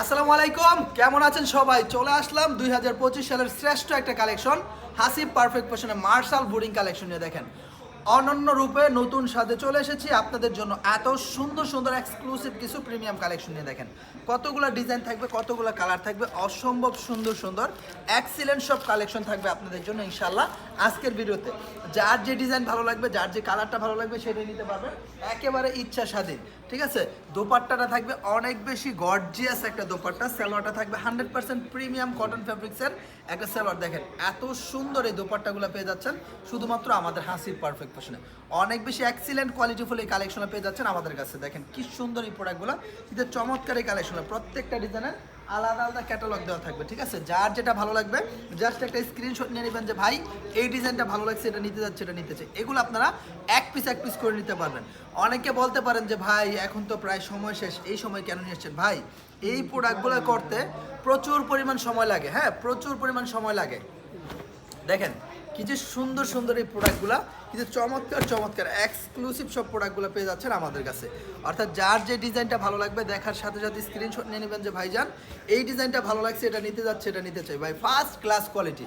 আসসালামু আলাইকুম, কেমন আছেন সবাই? চলে আসলাম দুই হাজার পঁচিশ সালের শ্রেষ্ঠ একটা কালেকশন, হাসিব পারফেক্ট ফ্যাশনে মার্শাল বোর্ডিং কালেকশন নিয়ে দেখেন। অনন্য রূপে নতুন সাথে চলে এসেছি, আপনাদের জন্য এত সুন্দর সুন্দর এক্সক্লুসিভ কিছু প্রিমিয়াম কালেকশন নিয়ে দেখেন। কতগুলো ডিজাইন থাকবে, কতগুলো কালার থাকবে, অসম্ভব সুন্দর সুন্দর এক্সিলেন্ট সব কালেকশন থাকবে আপনাদের জন্য ইনশাল্লাহ আজকের ভিডিওতে। যার যে ডিজাইন ভালো লাগবে, যার যে কালারটা ভালো লাগবে, সেটাই নিতে পারবেন। একেবারে ইচ্ছা স্বাধীন ঠিক আছে? দোপাট্টাটা থাকবে অনেক বেশি গর্জিয়াস একটা দোপাট্টা। সেলোয়ারটা থাকবে হান্ড্রেড পার্সেন্ট প্রিমিয়াম কটন ফ্যাব্রিক্সের একটা সেলোয়ার। দেখেন, এত সুন্দর এই দোপাট্টাগুলো পেয়ে যাচ্ছেন, শুধুমাত্র আমাদের হাসির পারফেক্ট ফ্যাশনে অনেক বেশি এক্সিলেন্ট কোয়ালিটিফুল এই কালেকশনে পেয়ে যাচ্ছেন আমাদের কাছে। দেখেন, কি সুন্দর এই প্রোডাক্টগুলো কিন্তু চমৎকার এই কালেকশন প্রত্যেকটা ডিজাইনের আলাদা আলাদা ক্যাটালগ দেওয়া থাকবে, ঠিক আছে? যার যেটা ভালো লাগবে জাস্ট একটা স্ক্রিনশট নিয়ে নেবেন যে, ভাই, এই ডিজাইনটা ভালো লাগছে, এটা নিতে যাচ্ছে, এটা নিতে চাই। এগুলো আপনারা এক পিস এক পিস করে নিতে পারবেন। অনেকে বলতে পারেন যে, ভাই, এখন তো প্রায় সময় শেষ, এই সময় কেন নিয়ে এসছেন? ভাই, এই প্রোডাক্টগুলো করতে প্রচুর পরিমাণ সময় লাগে হ্যাঁ? প্রচুর পরিমাণ সময় লাগে। দেখেন, কি যে সুন্দর সুন্দর এই প্রোডাক্টগুলো কিন্তু চমৎকার চমৎকার এক্সক্লুসিভ সব প্রোডাক্টগুলো পেয়ে যাচ্ছেন আমাদের কাছে। অর্থাৎ যার যে ডিজাইনটা ভালো লাগবে, দেখার সাথে সাথে স্ক্রিনশট নিয়ে নেবেন যে ভাইজান, এই ডিজাইনটা ভালো লাগছে, এটা নিতে যাচ্ছে, এটা নিতে চাই। ভাই ফার্স্ট ক্লাস কোয়ালিটি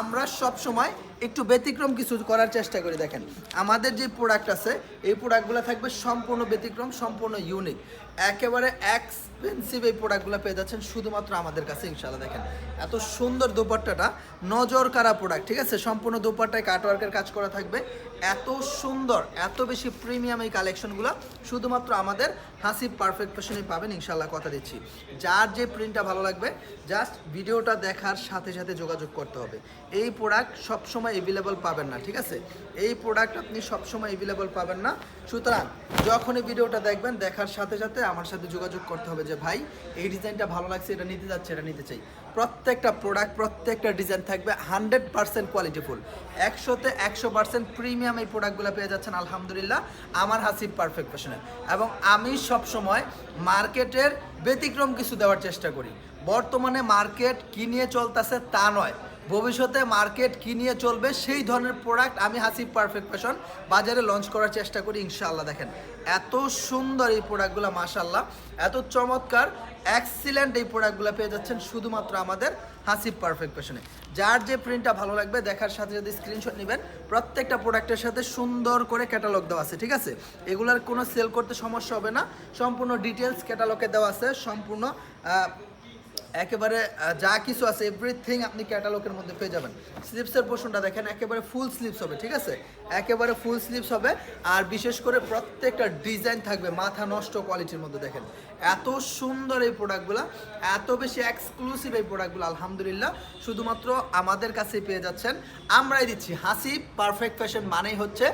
আমরা সব সময় একটু ব্যতিক্রম কিছু করার চেষ্টা করি, দেখেন। আমাদের যে প্রোডাক্ট আছে, এই প্রোডাক্টগুলো থাকবে সম্পূর্ণ ব্যতিক্রম, সম্পূর্ণ ইউনিক একেবারে এক্সপেন্সিভ এই প্রোডাক্টগুলো পেয়ে যাচ্ছেন শুধুমাত্র আমাদের কাছে ইনশাল্লাহ দেখেন। এত সুন্দর দোপাট্টাটা নজর কারা প্রোডাক্ট ঠিক আছে? সম্পূর্ণ দোপাট্টায় কাটওয়ার্কের কাজ করা থাকবে। এত সুন্দর, এত বেশি প্রিমিয়াম এই কালেকশনগুলো শুধুমাত্র আমাদের হাসি পারফেক্ট ফ্যাশনে পাবেন ইনশাল্লাহ কথা দিচ্ছি। যার যে প্রিন্টটা ভালো লাগবে জাস্ট ভিডিওটা দেখার সাথে সাথে যোগাযোগ করতে হবে। এই প্রোডাক্ট সবসময় এভেলেবল পাবেন না, ঠিক আছে? এই প্রোডাক্ট আপনি সবসময় এভেলেবল পাবেন না। সুতরাং, যখনই ভিডিওটা দেখবেন, দেখার সাথে সাথে আমার সাথে যোগাযোগ করতে হবে যে, ভাই, এই ডিজাইনটা ভালো লাগছে, এটা নিতে যাচ্ছে, এটা নিতে চাই। প্রত্যেকটা প্রোডাক্ট প্রত্যেকটা ডিজাইন থাকবে হান্ড্রেড পার্সেন্ট কোয়ালিটিফুল একশোতে একশো পার্সেন্ট প্রিমিয়াম এই প্রোডাক্টগুলো পেয়ে যাচ্ছেন, আলহামদুলিল্লাহ। আমার হাসিব পারফেক্ট ফ্যাশনে এবং আমি সবসময় মার্কেটের ব্যতিক্রম কিছু দেওয়ার চেষ্টা করি। বর্তমানে মার্কেট কি নিয়ে চলতেছে তা নয়। ভবিষ্যতে মার্কেট কি নিয়ে চলবে সেই ধরনের প্রোডাক্ট আমি হাসিব পারফেক্ট ফ্যাশন বাজারে লঞ্চ করার চেষ্টা করি, ইনশাআল্লাহ। দেখেন, এত সুন্দর এই প্রোডাক্টগুলো মাশাল্লাহ এত চমৎকার এক্সিলেন্ট এই প্রোডাক্টগুলো পেয়ে যাচ্ছেন শুধুমাত্র আমাদের হাসিব পারফেক্ট ফ্যাশনে যার যে প্রিন্টটা ভালো লাগবে, দেখার সাথে যদি স্ক্রিনশট নেবেন। প্রত্যেকটা প্রোডাক্টের সাথে সুন্দর করে ক্যাটালগ দেওয়া আছে, ঠিক আছে? এগুলার কোনো সেল করতে সমস্যা হবে না। সম্পূর্ণ ডিটেলস ক্যাটালগে দেওয়া আছে, সম্পূর্ণ একেবারে যা কিছু আছে এভরিথিং আপনি ক্যাটালগের মধ্যে পেয়ে যাবেন। স্লিপসের পোর্শনটা দেখেন, একেবারে ফুল স্লিপস হবে, ঠিক আছে? একেবারে ফুল স্লিপস হবে, আর বিশেষ করে প্রত্যেকটা ডিজাইন থাকবে, মাথা নষ্ট কোয়ালিটির মধ্যে দেখেন। এত সুন্দর এই প্রোডাক্টগুলো এত বেশি এক্সক্লুসিভ এই প্রোডাক্টগুলো আলহামদুলিল্লাহ। শুধুমাত্র আমাদের কাছেই পেয়ে যাচ্ছেন। আমরাই দিচ্ছি, হাসি পারফেক্ট ফ্যাশন মানেই হচ্ছে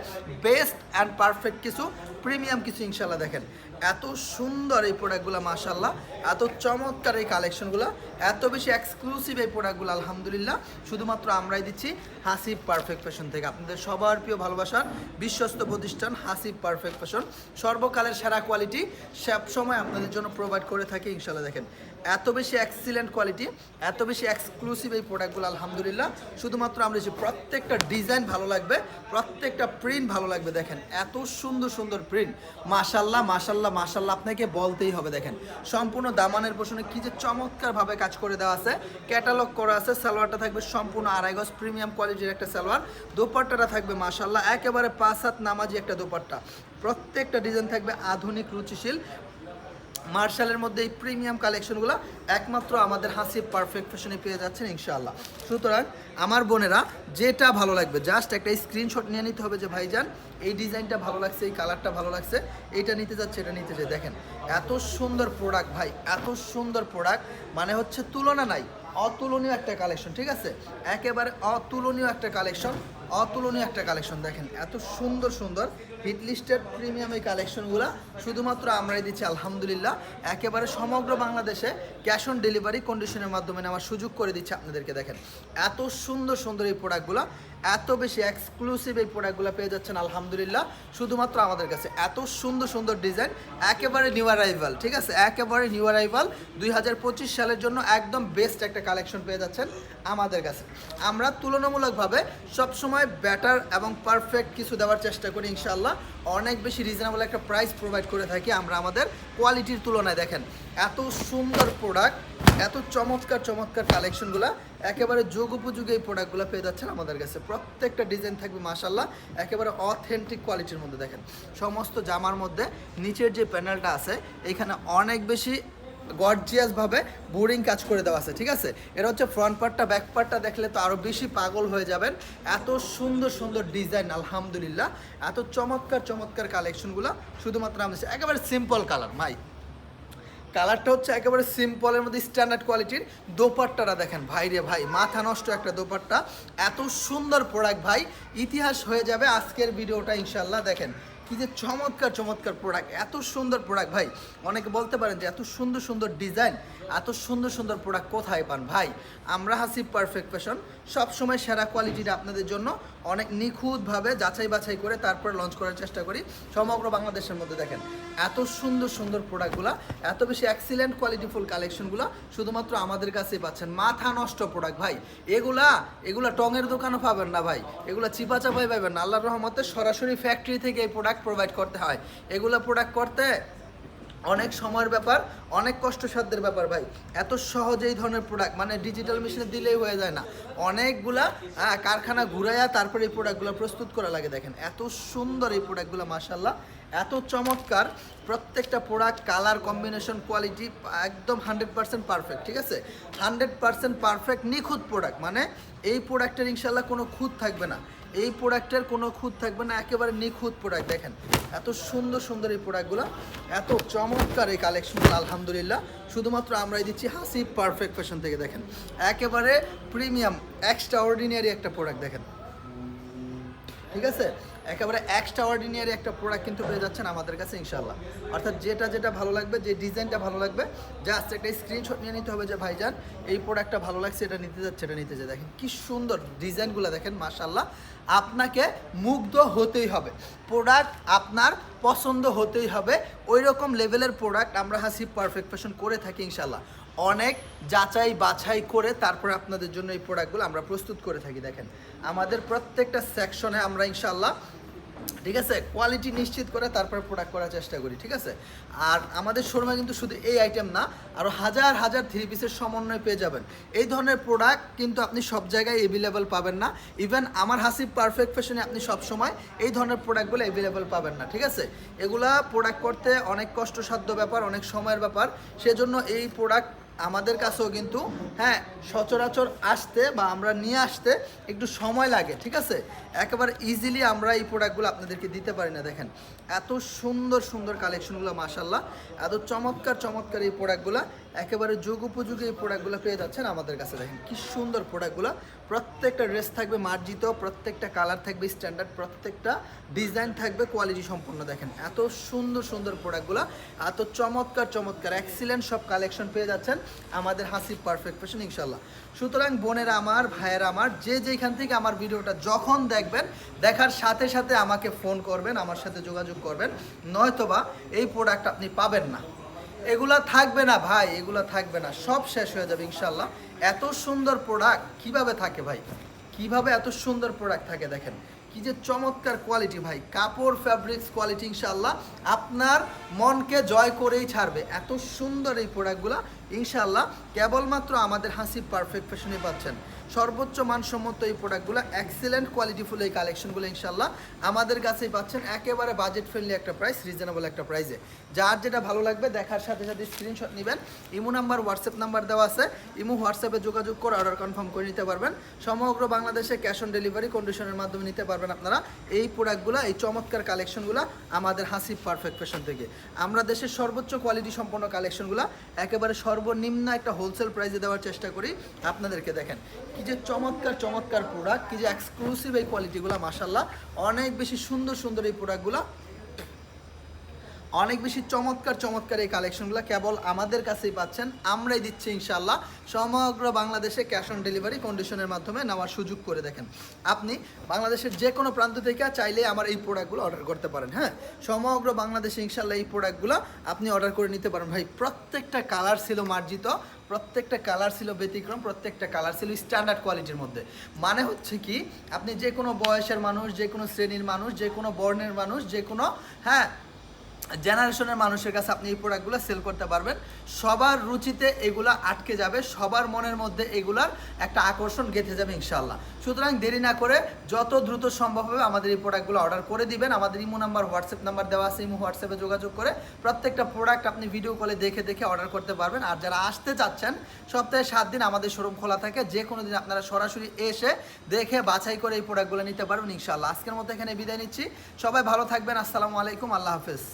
বেস্ট অ্যান্ড পারফেক্ট কিছু প্রিমিয়াম কিছু ইনশাল্লাহ দেখেন। এত সুন্দর এই প্রোডাক্টগুলো মাশাল্লাহ এত চমৎকার এই কালেকশনগুলো এত বেশি এক্সক্লুসিভ এই প্রোডাক্টগুলো আলহামদুলিল্লাহ। শুধুমাত্র আমরাই দিচ্ছি হাসিব পারফেক্ট ফ্যাশন থেকে। আপনাদের সবার প্রিয় ভালোবাসার বিশ্বস্ত প্রতিষ্ঠান হাসিব পারফেক্ট ফ্যাশন সর্বকালের সেরা কোয়ালিটি সব সময় আপনাদের জন্য প্রোভাইড করে থাকি ইনশাল্লাহ দেখেন। এত বেশি এক্সিলেন্ট কোয়ালিটি এত বেশি এক্সক্লুসিভ এই প্রোডাক্টগুলো আলহামদুলিল্লাহ। শুধুমাত্র আমরা যে প্রত্যেকটা ডিজাইন ভালো লাগবে, প্রত্যেকটা প্রিন্ট ভালো লাগবে, দেখেন। এত সুন্দর সুন্দর প্রিন্ট মাশাল্লাহ মাশাল্লাহ মাশাল্লাহ আপনাকে বলতেই হবে, দেখেন। সম্পূর্ণ দামানের পোষণে কি যে চমৎকারভাবে কাজ করে দেওয়া আছে। ক্যাটালগ করা আছে, সালোয়ারটা থাকবে সম্পূর্ণ আড়াই গজ প্রিমিয়াম কোয়ালিটির একটা সালোয়ার। দোপাট্টাটা থাকবে মাশাল্লাহ একেবারে পাঁচ হাত নামাজি একটা দোপাট্টা। প্রত্যেকটা ডিজাইন থাকবে আধুনিক, রুচিশীল। মার্শালের মধ্যে এই প্রিমিয়াম কালেকশনগুলো একমাত্র আমাদের হাসি পারফেক্ট ফ্যাশনে পেয়ে যাচ্ছেন ইনশাআল্লাহ। সুতরাং আমার বোনেরা, যেটা ভালো লাগবে জাস্ট একটা স্ক্রিনশট নিয়ে নিতে হবে যে, ভাইজান, এই ডিজাইনটা ভালো লাগছে, এই কালারটা ভালো লাগছে এইটা নিতে যাচ্ছে, এটা নিতে চাই দেখেন, এত সুন্দর প্রোডাক্ট ভাই, এত সুন্দর প্রোডাক্ট মানে হচ্ছে তুলনা নাই, অতুলনীয় একটা কালেকশন ঠিক আছে? একেবারে অতুলনীয় একটা কালেকশন অতুলনীয় একটা কালেকশন দেখেন। এত সুন্দর সুন্দর হিট লিস্টেড প্রিমিয়াম এই কালেকশনগুলো শুধুমাত্র আমরাই দিচ্ছি, আলহামদুলিল্লাহ। একেবারে সমগ্র বাংলাদেশে ক্যাশ অন ডেলিভারি কন্ডিশনের মাধ্যমে নেওয়ার সুযোগ করে দিচ্ছে আপনাদেরকে দেখেন। এত সুন্দর সুন্দর এই প্রোডাক্টগুলো এত বেশি এক্সক্লুসিভ এই প্রোডাক্টগুলো পেয়ে যাচ্ছেন, আলহামদুলিল্লাহ। শুধুমাত্র আমাদের কাছে। এত সুন্দর সুন্দর ডিজাইন একেবারে নিউ অ্যারাইভাল ঠিক আছে? একেবারে নিউ অ্যারাইভাল দুই সালের জন্য একদম বেস্ট একটা কালেকশন পেয়ে যাচ্ছেন আমাদের কাছে। আমরা তুলনামূলকভাবে সবসময় সবসময় বেটার এবং পারফেক্ট কিছু দেওয়ার চেষ্টা করি ইনশাল্লাহ অনেক বেশি রিজনেবল একটা প্রাইস প্রোভাইড করে থাকি আমরা আমাদের কোয়ালিটির তুলনায়, দেখেন। এত সুন্দর প্রোডাক্ট এত চমৎকার চমৎকার কালেকশনগুলো একেবারে যোগ উপযোগী এই প্রোডাক্টগুলো পেয়ে যাচ্ছেন আমাদের কাছে। প্রত্যেকটা ডিজাইন থাকবে মাসাল্লাহ একেবারে অথেন্টিক কোয়ালিটির মধ্যে, দেখেন। সমস্ত জামার মধ্যে, নিচের যে প্যানেলটা আছে, এখানে অনেক বেশি গর্জিয়াস ভাবে বোরিং কাজ করে দেওয়া আছে, ঠিক আছে? এটা হচ্ছে ফ্রন্ট পার্টটা ব্যাক পার্টটা দেখলে তো আরও বেশি পাগল হয়ে যাবেন। এত সুন্দর সুন্দর ডিজাইন আলহামদুলিল্লাহ। এত চমৎকার চমৎকার কালেকশনগুলো শুধুমাত্র আমাদের একেবারে সিম্পল কালার মাই কালারটা হচ্ছে একেবারে সিম্পলের মধ্যে স্ট্যান্ডার্ড কোয়ালিটির দোপাট্টাটা দেখেন, ভাই রে ভাই, মাথা নষ্ট একটা দোপাট্টা। এত সুন্দর প্রোডাক্ট ভাই। ইতিহাস হয়ে যাবে আজকের ভিডিওটা ইনশাল্লাহ দেখেন। কি যে চমৎকার চমৎকার প্রোডাক্ট এত সুন্দর প্রোডাক্ট ভাই, অনেকে বলতে পারেন যে এত সুন্দর সুন্দর ডিজাইন এত সুন্দর সুন্দর প্রোডাক্ট কোথায় পান? ভাই, আমরা হাসি পারফেক্ট ফ্যাশন সবসময় সেরা কোয়ালিটিটা আপনাদের জন্য অনেক নিখুঁতভাবে যাচাই বাছাই করে তারপরে লঞ্চ করার চেষ্টা করি। সমগ্র বাংলাদেশের মধ্যে দেখেন, এত সুন্দর সুন্দর প্রোডাক্টগুলো এত বেশি এক্সিলেন্ট কোয়ালিটিফুল কালেকশনগুলো শুধুমাত্র আমাদের কাছেই পাচ্ছেন। মাথা নষ্ট প্রোডাক্ট ভাই, এগুলা এগুলা টঙের দোকানও পাবেন না ভাই, এগুলা চিপা চাপাই পাবেন না। আল্লাহর রহমতে সরাসরি ফ্যাক্টরি থেকে এই প্রোডাক্ট প্রোভাইড করতে হয়। এগুলো প্রোডাক্ট করতে অনেক সময়ের ব্যাপার, অনেক কষ্টসাধ্যের ব্যাপার ভাই। এত সহজে এই ধরনের প্রোডাক্ট মানে ডিজিটাল মেশিনে দিলেই হয়ে যায় না। অনেকগুলা কারখানা ঘুরাইয়া তারপরে এই প্রোডাক্টগুলো প্রস্তুত করা লাগে দেখেন। এত সুন্দর এই প্রোডাক্টগুলো মাসাল্লাহ এত চমৎকার, প্রত্যেকটা প্রোডাক্ট কালার কম্বিনেশন কোয়ালিটি একদম হান্ড্রেড পার্সেন্ট পারফেক্ট ঠিক আছে? হান্ড্রেড পার্সেন্ট পারফেক্ট নিখুঁত প্রোডাক্ট মানে এই প্রোডাক্টের ইনশাল্লাহ কোনো খুঁত থাকবে না। এই প্রোডাক্টের কোনো খুঁত থাকবে না, একেবারে নিখুঁত প্রোডাক্ট দেখেন, এত সুন্দর সুন্দর এই প্রোডাক্টগুলো এত চমৎকার এই কালেকশনগুলো আলহামদুলিল্লাহ। শুধুমাত্র আমরাই দিচ্ছি হাসি পারফেক্ট ফ্যাশন থেকে, দেখেন। একেবারে প্রিমিয়াম এক্সট্রা অর্ডিনারি একটা প্রোডাক্ট দেখেন। ঠিক আছে? একেবারে এক্সট্রা অর্ডিনারি একটা প্রোডাক্ট কিন্তু পেয়ে যাচ্ছেন আমাদের কাছে ইনশাল্লাহ অর্থাৎ যেটা যেটা ভালো লাগবে, যে ডিজাইনটা ভালো লাগবে, জাস্ট একটা স্ক্রিনশট নিয়ে নিতে হবে যে, ভাইজান, এই প্রোডাক্টটা ভালো লাগছে, এটা নিতে যাচ্ছে, এটা নিতে যায় দেখেন কি সুন্দর ডিজাইনগুলো দেখেন মাশাল্লাহ আপনাকে মুগ্ধ হতেই হবে। প্রোডাক্ট আপনার পছন্দ হতেই হবে। ওই রকম লেভেলের প্রোডাক্ট আমরা হাসি পারফেক্ট ফ্যাশন করে থাকি ইনশাল্লাহ অনেক যাচাই বাছাই করে তারপরে আপনাদের জন্য এই প্রোডাক্টগুলো আমরা প্রস্তুত করে থাকি, দেখেন। আমাদের প্রত্যেকটা সেকশনে আমরা ইনশাল্লাহ ঠিক আছে? কোয়ালিটি নিশ্চিত করে তারপরে প্রোডাক্ট করার চেষ্টা করি, ঠিক আছে? আর আমাদের শোরুমে কিন্তু শুধু এই আইটেম না আরও হাজার হাজার থ্রি পিসের সমন্বয় পেয়ে যাবেন। এই ধরনের প্রোডাক্ট কিন্তু আপনি সব জায়গায় অ্যাভেলেবেল পাবেন না। ইভেন আমার হাসি পারফেক্ট ফ্যাশনে আপনি সব সময় এই ধরনের প্রোডাক্টগুলো অ্যাভেলেবেল পাবেন না, ঠিক আছে? এগুলা প্রোডাক্ট করতে অনেক কষ্টসাধ্য ব্যাপার, অনেক সময়ের ব্যাপার। সেজন্য এই প্রোডাক্ট আমাদের কাছেও কিন্তু হ্যাঁ সচরাচর আসতে বা আমরা নিয়ে আসতে একটু সময় লাগে, ঠিক আছে? একেবারে ইজিলি আমরা এই প্রোডাক্টগুলো আপনাদেরকে দিতে পারি না, দেখেন। এত সুন্দর সুন্দর কালেকশনগুলো মাসাল্লাহ এত চমৎকার চমৎকার এই প্রোডাক্টগুলো একেবারে যুগ উপযোগী এই প্রোডাক্টগুলো পেয়ে যাচ্ছেন আমাদের কাছে। দেখেন কি সুন্দর প্রোডাক্টগুলো প্রত্যেকটা ড্রেস থাকবে মার্জিত, প্রত্যেকটা কালার থাকবে স্ট্যান্ডার্ড প্রত্যেকটা ডিজাইন থাকবে কোয়ালিটি সম্পন্ন। দেখেন এত সুন্দর সুন্দর প্রোডাক্টগুলো এত চমৎকার চমৎকার এক্সিলেন্ট সব কালেকশন পেয়ে যাচ্ছেন আমাদের হাসি পারফেক্ট ফ্যাশন ইনশাল্লাহ সুতরাং বোনেরা আমার, ভাইয়েরা আমার, যে যেখান থেকে আমার ভিডিওটা যখন দেখবেন, দেখার সাথে সাথে আমাকে ফোন করবেন, আমার সাথে যোগাযোগ করবেন, নয়তোবা এই প্রোডাক্ট আপনি পাবেন না। এগুলা থাকবে না ভাই, এগুলা থাকবে না। সব শেষ হয়ে যাবে ইনশাল্লাহ এত সুন্দর প্রোডাক্ট কীভাবে থাকে ভাই? কীভাবে এত সুন্দর প্রোডাক্ট থাকে দেখেন? কি যে চমৎকার কোয়ালিটি ভাই। কাপড় ফ্যাব্রিক্স কোয়ালিটি ইনশাল্লাহ আপনার মনকে জয় করেই ছাড়বে। এত সুন্দর এই প্রোডাক্টগুলো ইনশাল্লাহ কেবলমাত্র আমাদের হাসি পারফেক্ট ফ্যাশনে পাচ্ছেন। সর্বোচ্চ মানসম্মত এই প্রোডাক্টগুলো এক্সিলেন্ট কোয়ালিটিফুল এই কালেকশনগুলো ইনশাল্লাহ আমাদের কাছেই পাচ্ছেন। একেবারে বাজেট ফ্রেন্ডলি একটা প্রাইস রিজনেবল একটা প্রাইসে যার যেটা ভালো লাগবে দেখার সাথে সাথে স্ক্রিনশট নেবেন। ইমো নাম্বার হোয়াটসঅ্যাপ নাম্বার দেওয়া আছে। ইমো হোয়াটসঅ্যাপে যোগাযোগ করে অর্ডার কনফার্ম করে নিতে পারবেন। সমগ্র বাংলাদেশে ক্যাশ অন ডেলিভারি কন্ডিশনের মাধ্যমে নিতে পারবেন আপনারা। এই প্রোডাক্টগুলো এই চমৎকার কালেকশনগুলো আমাদের হাসি পারফেক্ট ফ্যাশন থেকে। আমরা দেশের সর্বোচ্চ কোয়ালিটি সম্পন্ন কালেকশনগুলো একেবারে সর্বনিম্ন একটা হোলসেল প্রাইসে দেওয়ার চেষ্টা করি। আপনাদেরকে দেখেন, কি যে চমৎকার চমৎকার প্রোডাক্ট কি যে এক্সক্লুসিভ এই কোয়ালিটিগুলো মাসাল্লাহ অনেক বেশি সুন্দর সুন্দর এই প্রোডাক্টগুলো অনেক বেশি চমৎকার চমৎকার এই কালেকশনগুলো কেবল আমাদের কাছেই পাচ্ছেন। আমরাই দিচ্ছি ইনশাল্লাহ সমগ্র বাংলাদেশে ক্যাশ অন ডেলিভারি কন্ডিশনের মাধ্যমে নেওয়ার সুযোগ করে দেখেন। আপনি বাংলাদেশের যে কোনো প্রান্ত থেকে চাইলে আমার এই প্রোডাক্টগুলো অর্ডার করতে পারেন হ্যাঁ? সমগ্র বাংলাদেশে ইনশাল্লাহ এই প্রোডাক্টগুলো আপনি অর্ডার করে নিতে পারেন। ভাই, প্রত্যেকটা কালার ছিল মার্জিত, প্রত্যেকটা কালার ছিল ব্যতিক্রম, প্রত্যেকটা কালার ছিল স্ট্যান্ডার্ড কোয়ালিটির মধ্যে। মানে হচ্ছে কি, আপনি যে কোনো বয়সের মানুষ যে কোনো শ্রেণির মানুষ যে কোনো বর্ণের মানুষ যে কোনো হ্যাঁ জেনারেশনের মানুষের কাছে আপনি এই প্রোডাক্টগুলো সেল করতে পারবেন। সবার রুচিতে এগুলো আটকে যাবে, সবার মনের মধ্যে এগুলার একটা আকর্ষণ গেঁথে যাবে ইনশাল্লাহ সুতরাং দেরি না করে যত দ্রুত সম্ভব হবে আমাদের এই প্রোডাক্টগুলো অর্ডার করে দিবেন। আমাদের ইমো নাম্বার, হোয়াটসঅ্যাপ নাম্বার দেওয়া আছে, ইমো হোয়াটসঅ্যাপে যোগাযোগ করে প্রত্যেকটা প্রোডাক্ট আপনি ভিডিও কলে দেখে দেখে অর্ডার করতে পারবেন। আর যারা আসতে চাচ্ছেন, সপ্তাহে সাত দিন আমাদের শোরুম খোলা থাকে। যে কোনো দিন আপনারা সরাসরি এসে দেখে বাছাই করে এই প্রোডাক্টগুলো নিতে পারবেন ইনশাল্লাহ আজকের মতো এখানে বিদায় নিচ্ছি। সবাই ভালো থাকবেন। আসসালামু আলাইকুম। আল্লাহ হাফেজ।